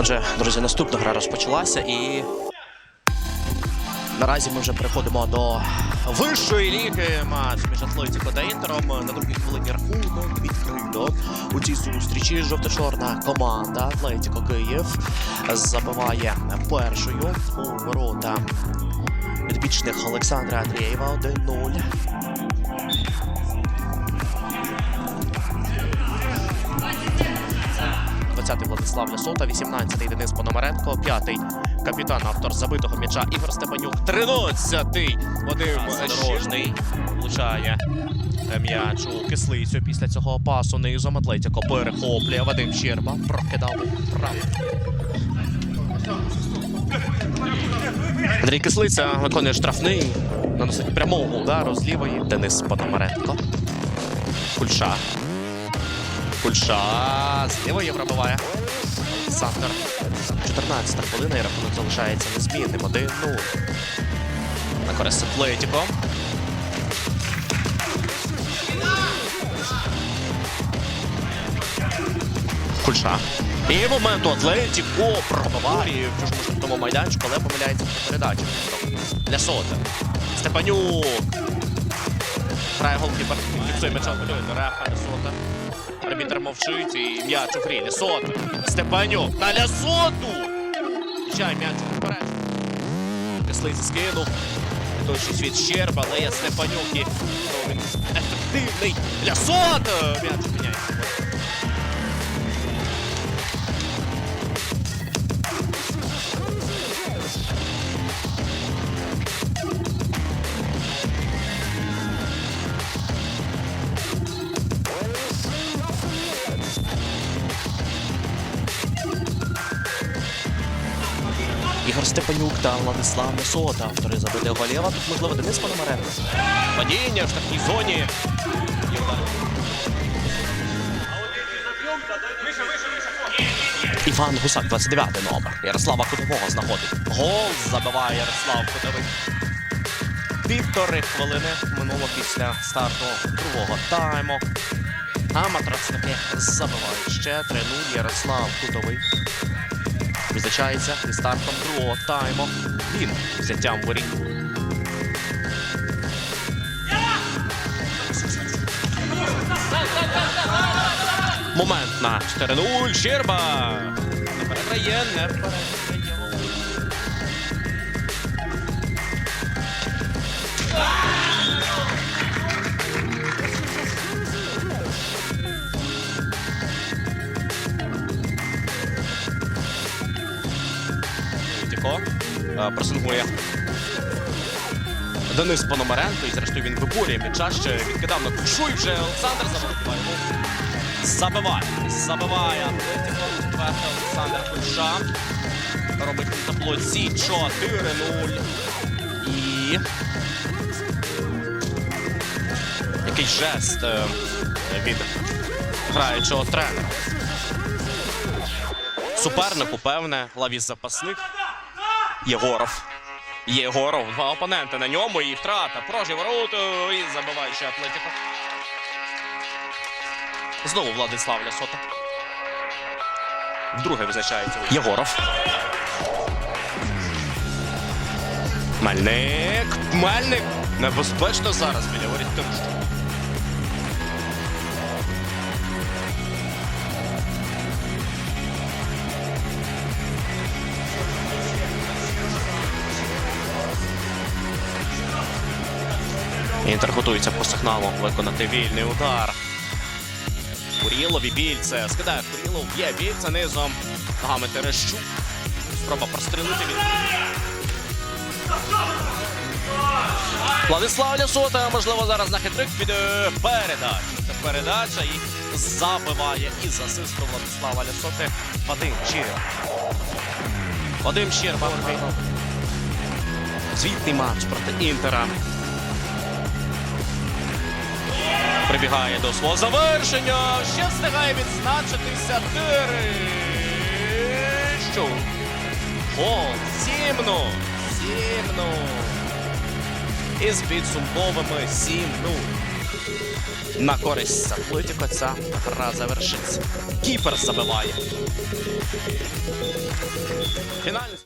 Отже, друзі, наступна гра розпочалася і наразі ми вже переходимо до вищої ліги матч між Атлетіко та Інтером. На другій хвилині рахунок відкрито. У цій зустрічі жовто-чорна команда Атлетіко Київ забиває першою у ворота відбічних Олександра Андрієва 1-0. Владислав Лясота, 18-й Денис Пономаренко, 5-й капітан, автор забитого м'яча Ігор Степанюк, 13-й Вадим Задорожний влучає м'яч у кислицю після цього пасу низом. Атлетіко перехоплює. Вадим Щерба, прокидав. Андрій Кислиця виконує штрафний, наносить прямого удару з лівої. Денис Пономаренко. Кульша. Кульша з лівої пробиває. Олександр. 14 хвилина і рахунок залишається незмінним. 1-0. На користь Атлетіко. Кульша. І моменту Атлетіко пробиває в штрафному майданчику, але помиляється в передачі. Для соти. Степанюк. Грає голкіпер. Фіксує м'яча. Рефа Сота. Арбітер мовчить і м'яч у фрілі. Сот. Степанюк на Лясоту. Чай м'яч вперед. Кислиці скинув. Точність від Щерба, але є Степанюк і ефективний. Лясот. М'яч опиняється. Степанюк та Владислав Несота. Автори забитого голєва. Тут, можливо, Денис Пономаренко. Падіння в штрафній зоні. Іван Гусак, 29 номер. Ярослава Кутового знаходить. Гол забиває Ярослав Кутовий. Півтори хвилини минуло після старту другого тайму. А матрацники забивають ще 3-0 Ярослав Кутовий. Визначається стартом другого тайму. Він взяттям воріт. Момент на 4-0. Щерба. Не переграє, не переграє. Тіко е, пресингує Денис Пономаренко, і зрештою він виборює м'яча, ще відкидав на кушу, і вже Олександр забиває. Забиває. Забиває Атлетико. Олександр Кульша. Робить на таблоці 4-0. І якийсь жест е, від граючого тренера. Супернику, певне, лаві запасних. Єгоров. Єгоров. Два опоненти на ньому і втрата. Порожній вороту і забиває ще Атлетико. Знову Владислав Лясота. Вдруге визначається Єгоров. Мельник. Мельник. Небезпечно зараз біля воріт. Інтер готується по сигналу виконати вільний удар. Курілов і Більце. Скидає Курілов, б'є Більце низом. Ногами Терещук. Спроба прострілити від. Владислав Лясота, можливо, зараз на хитрик піде передача. Це передача і забиває із асисту Владислава Лясоти Вадим Щиря. Вадим Щерба. Звітний матч проти Інтера. Прибігає до свого завершення. Ще встигає відзначитися Терещук. Гол. Сімно. Сімно. Із підсумковими 7-0. на користь Атлетіко ця гра завершиться. Кіпер забиває. Фінальний.